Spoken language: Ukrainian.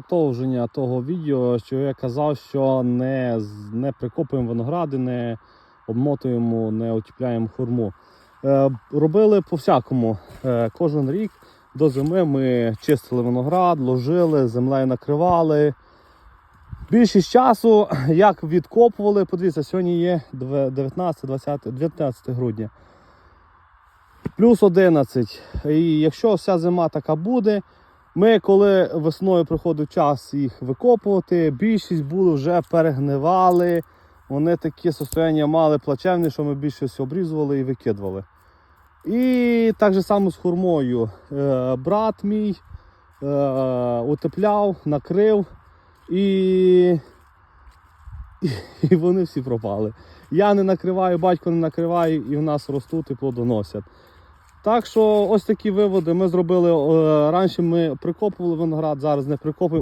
продовження того відео, що я казав, що не, не прикопуємо виногради, не обмотуємо, не утіпляємо хурму. Е, робили по-всякому. Е, кожен рік до зими ми чистили виноград, ложили, землею накривали. Більшість часу, як відкопували, подивіться, сьогодні є 19, 20, 19 грудня. Плюс 11. І якщо вся зима така буде, ми, коли весною приходив час їх викопувати, більшість були вже перегнивали. Вони такі состояння мали плачевні, що ми більшість обрізували і викидували. І так же само з хурмою. Е, брат мій е, утепляв, накрив і, і вони всі пропали. Я не накриваю, батько не накриває, і в нас ростуть і плодоносять. Так що ось такі виводи ми зробили. е, Раніше ми прикопували виноград, зараз не прикопуємо.